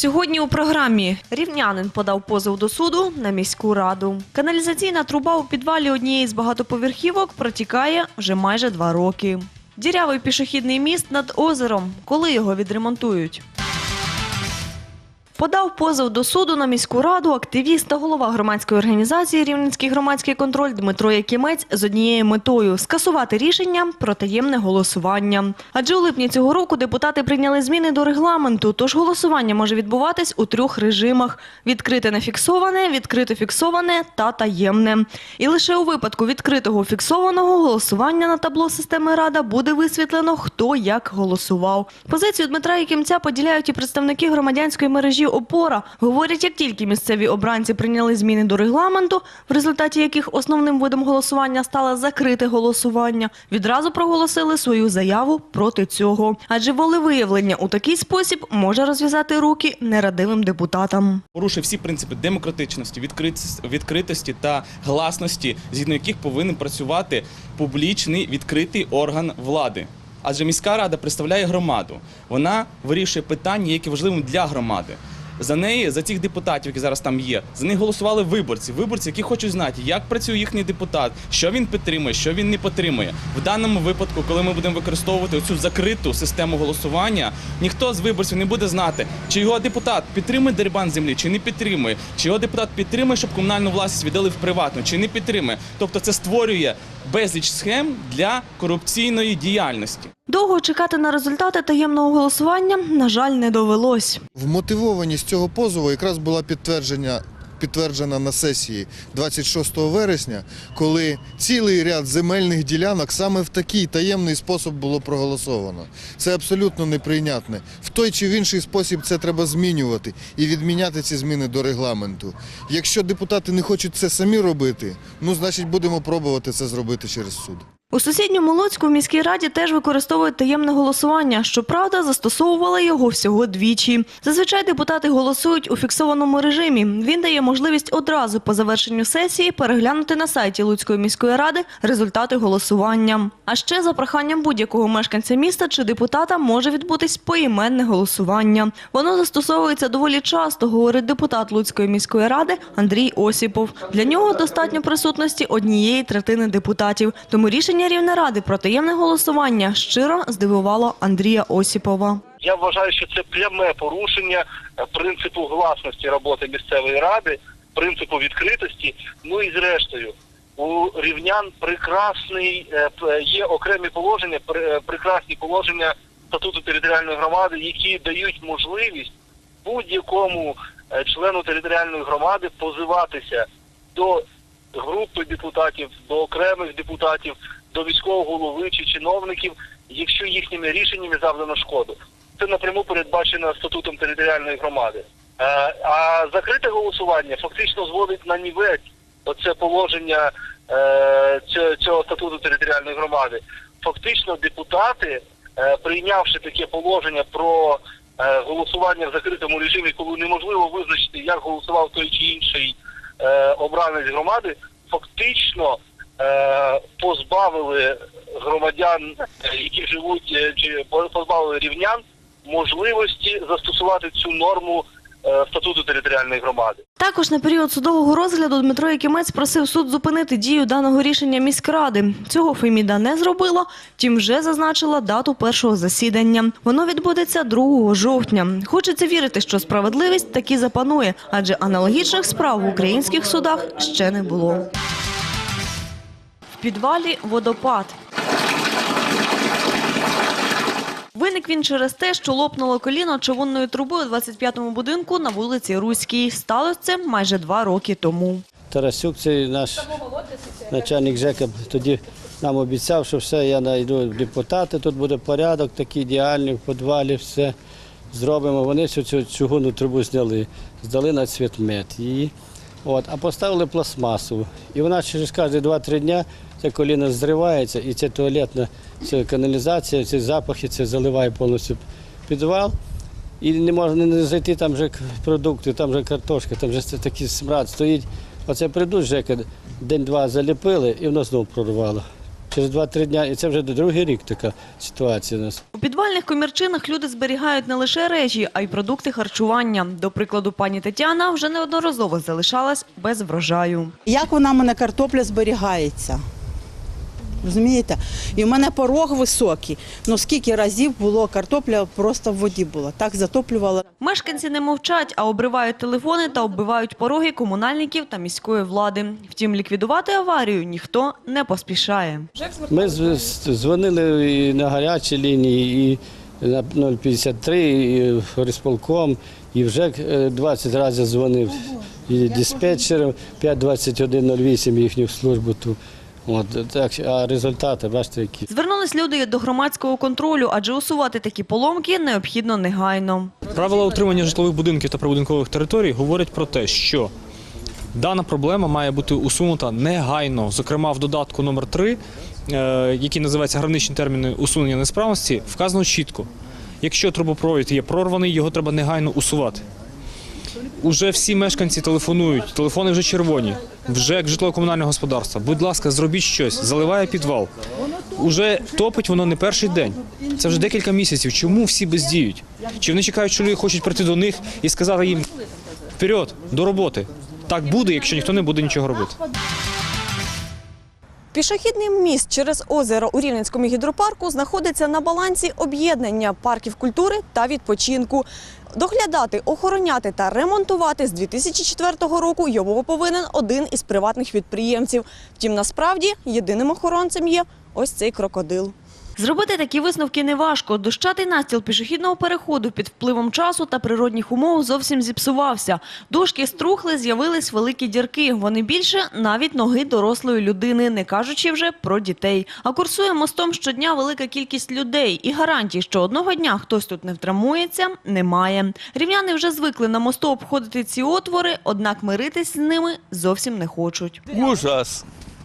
Сьогодні у програмі рівнянин подав позов до суду на міську раду. Каналізаційна труба у підвалі однієї з багатоповерхівок протікає вже майже два роки. Дірявий пішохідний міст над озером. Коли його відремонтують? Подав позов до суду на міську раду активіст та голова громадської організації Рівненський громадський контроль Дмитро Якимець з однією метою скасувати рішення про таємне голосування. Адже у липні цього року депутати прийняли зміни до регламенту, тож голосування може відбуватись у трьох режимах: відкрите нефіксоване, відкрито фіксоване та таємне. І лише у випадку відкритого фіксованого голосування на табло системи Рада буде висвітлено, хто як голосував. Позицію Дмитра Якимця поділяють і представники громадянської мережі Опора. Говорять, як тільки місцеві обранці прийняли зміни до регламенту, в результаті яких основним видом голосування стало закрите голосування, відразу проголосили свою заяву проти цього. Адже волевиявлення у такий спосіб може розв'язати руки нерадивим депутатам. порушує всі принципи демократичності, відкритості та гласності, згідно яких повинен працювати публічний відкритий орган влади. Адже міська рада представляє громаду. Вона вирішує питання, які важливі для громади. За неї, за цих депутатів, які зараз там є, за них голосували виборці. Виборці, які хочуть знати, як працює їхній депутат, що він підтримує, що він не підтримує. В даному випадку, коли ми будемо використовувати цю закриту систему голосування, ніхто з виборців не буде знати, чи його депутат підтримує дерибан землі, чи не підтримує, чи його депутат підтримує, щоб комунальну власність віддали в приватну, чи не підтримує. Тобто це створює безліч схем для корупційної діяльності. Довго чекати на результати таємного голосування, на жаль, не довелось. Вмотивованість цього позову якраз була підтвердження. Підтверджена на сесії 26 вересня, коли цілий ряд земельних ділянок саме в такий таємний спосіб було проголосовано. Це абсолютно неприйнятне. В той чи в інший спосіб це треба змінювати і відміняти ці зміни до регламенту. Якщо депутати не хочуть це самі робити, ну значить будемо пробувати це зробити через суд. У сусідньому Луцьку в міській раді теж використовують таємне голосування. Щоправда, застосовували його всього двічі. Зазвичай депутати голосують у фіксованому режимі. Він дає можливість одразу по завершенню сесії переглянути на сайті Луцької міської ради результати голосування. А ще за проханням будь-якого мешканця міста чи депутата може відбутись поіменне голосування. Воно застосовується доволі часто, говорить депутат Луцької міської ради Андрій Осіпов. Для нього достатньо присутності однієї третини депутатів. Тому рішення Рівнеради про таємне голосування щиро здивувало Андрія Осіпова. Я вважаю, що це пряме порушення е, принципу гласності роботи місцевої ради, принципу відкритості. Ну і зрештою, у рівнян прекрасний е, є окремі положення, е, прекрасні положення статуту територіальної громади, які дають можливість будь-якому члену територіальної громади позиватися до групи депутатів, до окремих депутатів, до міського голови чи чиновників, якщо їхніми рішеннями завдано шкоду. Це напряму передбачено статутом територіальної громади. Е, А закрите голосування фактично зводить на нівець оце положення е, цього, статуту територіальної громади. Фактично, депутати, е, прийнявши таке положення про голосування в закритому режимі, коли неможливо визначити, як голосував той чи інший обранець громади, фактично позбавили громадян, е, які живуть, е, чи позбавили рівнян можливості застосувати цю норму е, статуту територіальної громади. Також на період судового розгляду Дмитро Якимець просив суд зупинити дію даного рішення міськради. Цього Феміда не зробила, тім вже зазначила дату першого засідання. Воно відбудеться 2 жовтня. Хочеться вірити, що справедливість таки запанує, адже аналогічних справ в українських судах ще не було. Підвалі водопад. Виник він через те, що лопнуло коліно човунною трубою у 25-му будинку на вулиці Руській. Сталося це майже два роки тому. Тарасюк, це наш начальник ЖЕКа, тоді нам обіцяв, що все, я знайду депутати, тут буде порядок такий ідеальний, в підвалі все зробимо. Вони всю цю чугунну трубу зняли, здали на цвітмет її. От, а поставили пластмасову. І вона через кожні 2-3 дні це коліно зривається, і це туалетна це каналізація, ці запахи, це заливає повністю підвал. І не можна не зайти, там вже продукти, там вже картошка, там вже такий смрад стоїть. Оце прийдуть ЖЕКи, день-два заліпили і воно знову прорвало. Через 2-3 дні. і це вже другий рік така ситуація у нас. У підвальних комірчинах люди зберігають не лише речі, а й продукти харчування. До прикладу, пані Тетяна вже неодноразово залишалась без врожаю. Як вона мене картопля зберігається? Розумієте? І в мене порог високий. Ну скільки разів було картопля просто в воді була. Так затоплювала. Мешканці не мовчать, а обривають телефони та оббивають пороги комунальників та міської влади. Втім, ліквідувати аварію ніхто не поспішає. Ми дзвонили і на гарячі лінії, і на 053, і в горисполком, і вже е, 20 разів дзвонив і диспетчерам 52108 їхню службу ту. От, так, а результати, бачите, які. Звернулись люди до громадського контролю, адже усувати такі поломки необхідно негайно. Правила утримання житлових будинків та прибудинкових територій говорять про те, що дана проблема має бути усунута негайно. Зокрема, в додатку номер 3 е, який називається граничні терміни усунення несправності, вказано чітко. Якщо трубопровід є прорваний, його треба негайно усувати. Уже всі мешканці телефонують, телефони вже червоні, вже як житлово-комунальне господарство. Будь ласка, зробіть щось, заливає підвал. Уже топить воно не перший день. Це вже декілька місяців. Чому всі бездіють? Чи вони чекають, що люди хочуть прийти до них і сказати їм вперед, до роботи? Так буде, якщо ніхто не буде нічого робити. Пішохідний міст через озеро у Рівненському гідропарку знаходиться на балансі об'єднання парків культури та відпочинку. Доглядати, охороняти та ремонтувати з 2004 року його повинен один із приватних підприємців. Втім, насправді єдиним охоронцем є ось цей крокодил. Зробити такі висновки неважко. Дощатий настіл пішохідного переходу під впливом часу та природних умов зовсім зіпсувався. Дошки струхли, з'явились великі дірки. Вони більше навіть ноги дорослої людини, не кажучи вже про дітей. А курсує мостом щодня велика кількість людей. І гарантій, що одного дня хтось тут не втрамується, немає. Рівняни вже звикли на мосту обходити ці отвори, однак миритись з ними зовсім не хочуть. Ужас.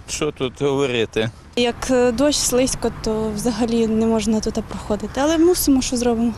Що тут говорити? Як е, дощ слизько, то взагалі не можна тут проходити. Але мусимо, що зробимо.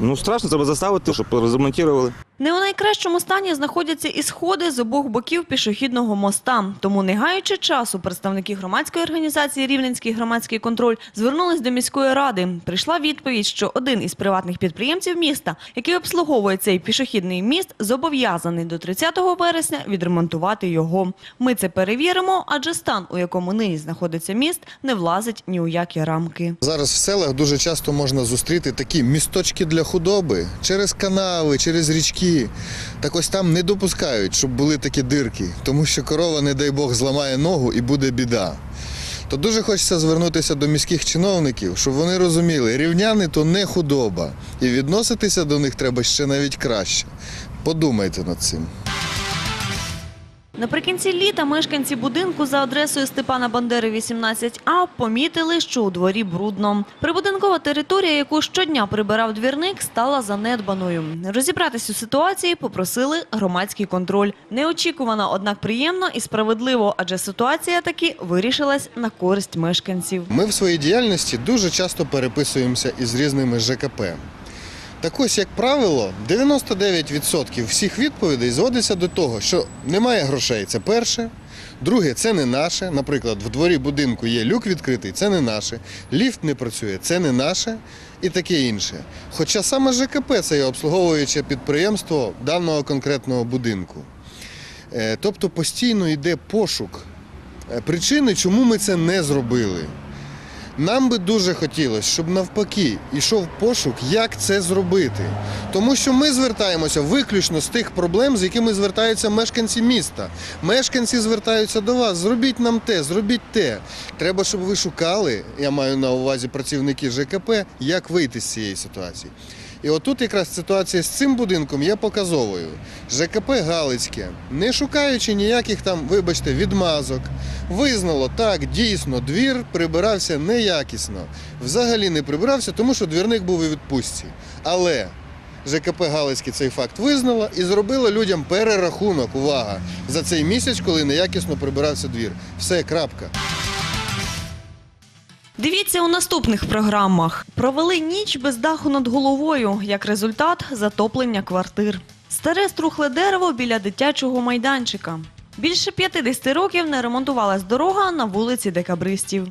Ну страшно, треба заставити, щоб розремонтували. Не у найкращому стані знаходяться і сходи з обох боків пішохідного моста. Тому, не гаючи часу, представники громадської організації Рівненський громадський контроль звернулись до міської ради. Прийшла відповідь, що один із приватних підприємців міста, який обслуговує цей пішохідний міст, зобов'язаний до 30 вересня відремонтувати його. Ми це перевіримо, адже стан, у якому нині знаходиться міст, не влазить ні у які рамки. Зараз в селах дуже часто можна зустріти такі місточки для худоби через канави, через річки. Так ось там не допускають, щоб були такі дирки, тому що корова, не дай Бог, зламає ногу і буде біда. То дуже хочеться звернутися до міських чиновників, щоб вони розуміли, рівняни то не худоба, і відноситися до них треба ще навіть краще. Подумайте над цим. Наприкінці літа мешканці будинку за адресою Степана Бандери 18А помітили, що у дворі брудно. Прибудинкова територія, яку щодня прибирав двірник, стала занедбаною. Розібратись у ситуації попросили громадський контроль. Неочікувано, однак приємно і справедливо, адже ситуація таки вирішилась на користь мешканців. Ми в своїй діяльності дуже часто переписуємося із різними ЖКП. Так ось, як правило, 99% всіх відповідей зводиться до того, що немає грошей. Це перше. Друге, це не наше. Наприклад, в дворі будинку є люк відкритий, це не наше. Ліфт не працює, це не наше і таке інше. Хоча саме ЖКП це є обслуговуюче підприємство даного конкретного будинку. Е, Тобто постійно йде пошук е, причини, чому ми це не зробили. Нам би дуже хотілося, щоб навпаки йшов пошук, як це зробити. Тому що ми звертаємося виключно з тих проблем, з якими звертаються мешканці міста. Мешканці звертаються до вас, зробіть нам те, зробіть те. Треба, щоб ви шукали, я маю на увазі працівники ЖКП, як вийти з цієї ситуації. І отут якраз ситуація з цим будинком є показовою. ЖКП Галицьке, не шукаючи ніяких там, вибачте, відмазок, визнало так, дійсно, двір прибирався неякісно. Взагалі не прибирався, тому що двірник був у відпустці. Але ЖКП Галицьке цей факт визнало і зробило людям перерахунок, увага, за цей місяць, коли неякісно прибирався двір. Все, крапка. Дивіться у наступних програмах. Провели ніч без даху над головою. Як результат затоплення квартир. Старе струхле дерево біля дитячого майданчика. Більше 50 років не ремонтувалась дорога на вулиці Декабристів.